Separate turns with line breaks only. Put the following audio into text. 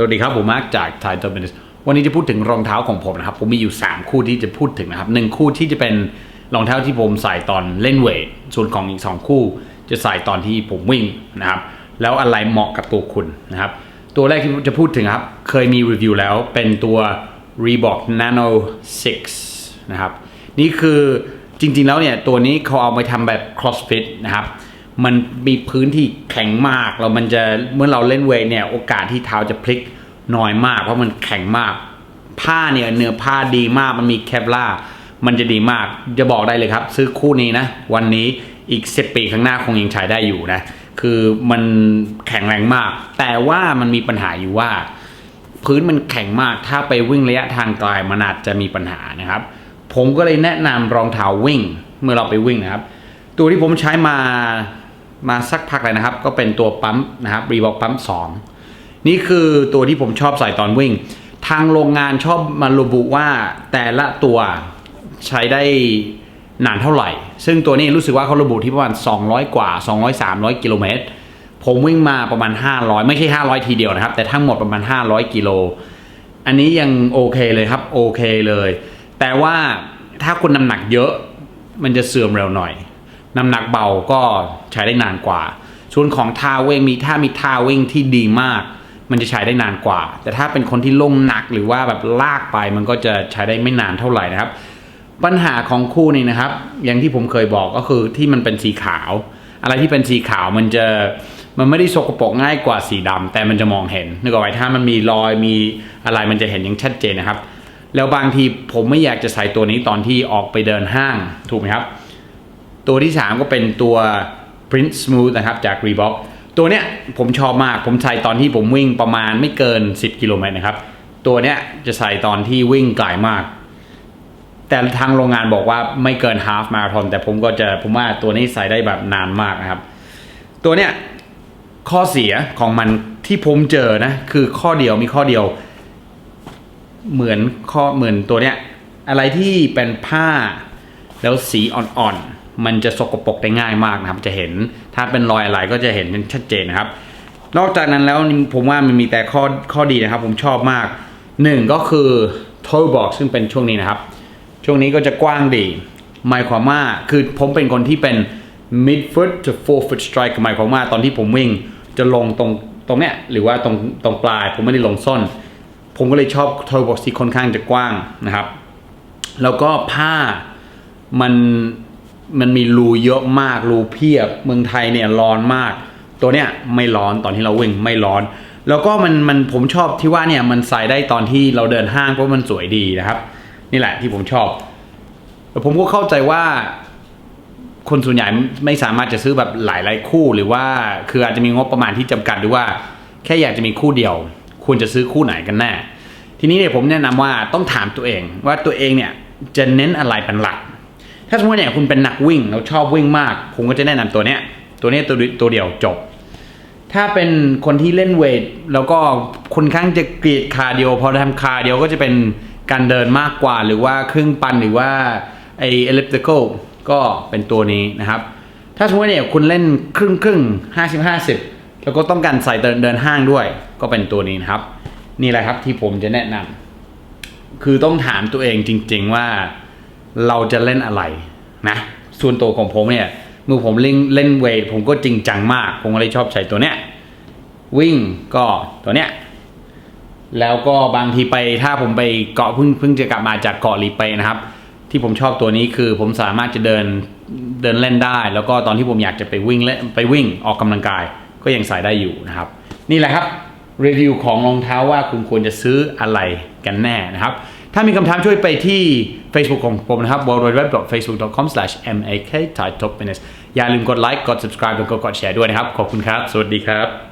สวัสดีครับผมมาร์กจากไทยตัวเป็นวันนี้จะพูดถึงรองเท้าของผมนะครับ ผมมีอยู่ 3 คู่ที่จะพูดถึงนะครับหนึ่งคู่ที่จะเป็นรองเท้าที่ผมใส่ตอนเล่นเวทส่วนของอีก 2 คู่ จะใส่ตอนที่ผมวิ่งนะครับ แล้วอะไรเหมาะกับตัวคุณนะครับ ตัวแรกที่จะพูดถึงครับ เคยมีรีวิวแล้วเป็นตัว Reebok Nano 6 นะครับ นี่คือจริงๆแล้วเนี่ยตัวนี้เขาเอาไปทำแบบ crossfit นะครับ มันมีพื้นที่แข็งมากแล้วมันจะเมื่อเราเล่นเวทเนี่ย โอกาสที่เท้าจะพลิกน้อยมาก เพราะมันแข็งมาก ผ้าเนี่ยเนื้อผ้าดีมากมันมีแคปล่ามันจะดีมากจะบอกได้เลยครับ ซื้อคู่นี้นะ วันนี้อีก 10 ปีข้างหน้าคงยังใช้ได้อยู่นะ คือมันแข็งแรงมาก แต่ว่ามันมีปัญหาอยู่ว่า พื้นมันแข็งมากถ้าไปวิ่งระยะทางไกลมันอาจจะมีปัญหานะครับ ผมก็เลยแนะนำรองเท้าวิ่ง เมื่อเราไปวิ่งนะครับ ตัวที่ผมใช้มา มาสักพักเลยนะครับ ก็เป็นตัวปั๊มนะครับรีบอกปั๊ม2 นี่คือตัวที่ผมชอบใส่ตอนวิ่ง ทางโรงงานชอบมาระบุว่าแต่ละตัวใช้ได้นานเท่าไหร่ ซึ่งตัวนี้รู้สึกว่าเขาระบุที่ประมาณ 200 กว่า 200 300 กิโลเมตร ผมวิ่งมาประมาณ 500 ไม่ใช่ 500 ทีเดียวนะครับ แต่ทั้งหมดประมาณ 500 กิโล อันนี้ยังโอเคเลยครับ โอเคเลย แต่ว่าถ้าคุณน้ำหนักเยอะมันจะเสื่อมเร็วหน่อย น้ำหนักเบาก็ใช้ได้นานกว่า ส่วนของท่าวิ่งมีถ้ามีท่าวิ่งที่ดีมาก มันจะใช้ได้นานกว่า แต่ถ้าเป็นคนที่ลงหนักหรือว่าแบบลากไปมันก็จะใช้ได้ไม่นานเท่าไหร่นะครับ ปัญหาของคู่นี้นะครับ อย่างที่ผมเคยบอกก็คือที่มันเป็นสีขาว อะไรที่เป็นสีขาวมันจะมันไม่ได้สกปรกง่ายกว่าสีดำแต่มันจะมองเห็นนึกออกไหมถ้ามันมีรอยมีอะไรมันจะเห็นอย่างชัดเจนนะครับ แล้วบางทีผมไม่อยากจะใส่ตัวนี้ตอนที่ออกไปเดินห้างถูกไหมครับ ตัวที่ 3 ก็เป็นตัว Print Smooth นะครับจาก Reebok ตัวเนี้ยผมชอบมากผมใส่ตอนที่ผมวิ่งประมาณไม่เกิน 10 กิโลเมตรนะครับ ตัวเนี้ยจะใส่ตอนที่วิ่งไกลมาก แต่ทางโรงงานบอกว่าไม่เกิน half marathon แต่ผมก็จะผมว่าตัวนี้ใส่ได้แบบนานมากนะครับ ตัวเนี้ยข้อเสียของมันที่ผมเจอนะคือข้อเดียวมีข้อเดียว เหมือนข้อเหมือนตัวเนี้ยอะไรที่เป็นผ้าแล้วสีอ่อนๆ มันจะสกปรกได้ง่ายมากนะครับจะเห็นถ้าเป็นรอยอะไรก็จะเห็นชัดเจนนะครับ นอกจากนั้นแล้วผมว่ามันมีแต่ข้อข้อดีนะครับ ผมชอบมากหนึ่งก็คือ toe box ซึ่งเป็นช่วงนี้นะครับ ช่วงนี้ก็จะกว้างดีหมายความว่าคือผมเป็นคนที่เป็น mid foot to four foot strike หมายความว่าตอนที่ผมวิ่งจะลงตรงตรงเนี้ยหรือว่าตรงตรงปลายผมไม่ได้ลงส้น ผมก็เลยชอบ toe box ที่ค่อนข้างจะกว้างนะครับ แล้วก็ผ้ามัน มันมีรูเยอะมากรูเพียบ เมืองไทยเนี่ยร้อนมาก ตัวเนี้ยไม่ร้อนตอนที่เราวิ่งไม่ร้อน แล้วก็มันมันผมชอบที่ว่าเนี่ยมันใส่ได้ตอนที่เราเดินห้างเพราะมันสวยดีนะครับ นี่แหละที่ผมชอบแต่ผมก็เข้าใจว่า คนส่วนใหญ่ไม่สามารถจะซื้อแบบหลายๆคู่หรือว่าคืออาจจะมีงบประมาณที่จำกัดหรือว่า แค่อยากจะมีคู่เดียว ควรจะซื้อคู่ไหนกันแน่ทีนี้เนี่ยผมแนะนำว่าต้องถามตัวเองว่าตัวเองเนี่ยจะเน้นอะไรเป็นหลัก ถ้าสมมติเนี่ยคุณเป็นนักวิ่งแล้วชอบวิ่งมาก ผมก็จะแนะนำตัวเนี้ย ตัวเนี้ยตัวตัวเดียวจบ ถ้าเป็นคนที่เล่นเวทแล้วก็ค่อนข้างจะกลีดคาร์ดิโอพอทำคาร์ดิโอก็จะเป็นการเดินมากกว่าหรือว่าครึ่งปันหรือว่าไอเอลิปติคอลก็เป็นตัวนี้นะครับ ถ้าสมมติเนี่ยคุณเล่นครึ่งครึ่งห้าสิบห้าสิบแล้วก็ต้องการใส่เดินเดินห้างด้วย ก็เป็นตัวนี้นะครับ นี่แหละครับที่ผมจะแนะนำคือต้องถามตัวเองจริง ๆว่า เราจะเล่นอะไรนะส่วนตัวของผมเนี่ยเมื่อผมเล่นเล่นเวทผมก็จริงจังมาก ผมก็เลยชอบใช้ตัวเนี้ยวิ่งก็ตัวเนี้ยแล้วก็บางทีไปถ้าผมไปเกาะเพิ่งเพิ่งจะกลับมาจากเกาะลีเปนะครับ ที่ผมชอบตัวนี้คือผมสามารถจะเดินเดินเล่นได้ แล้วก็ตอนที่ผมอยากจะไปวิ่งเล่นไปวิ่งออกกำลังกาย ก็ยังใส่ได้อยู่นะครับ นี่แหละครับรีวิวของรองเท้าว่าคุณควรจะซื้ออะไรกันแน่นะครับ ถ้ามีคำถามช่วยไปที่ Facebook ของผมนะครับ www.facebook.com/makthaiTopFitness อย่าลืมกดไลค์กด subscribe แล้วก็กดแชร์ด้วยนะครับ ขอบคุณครับ สวัสดีครับ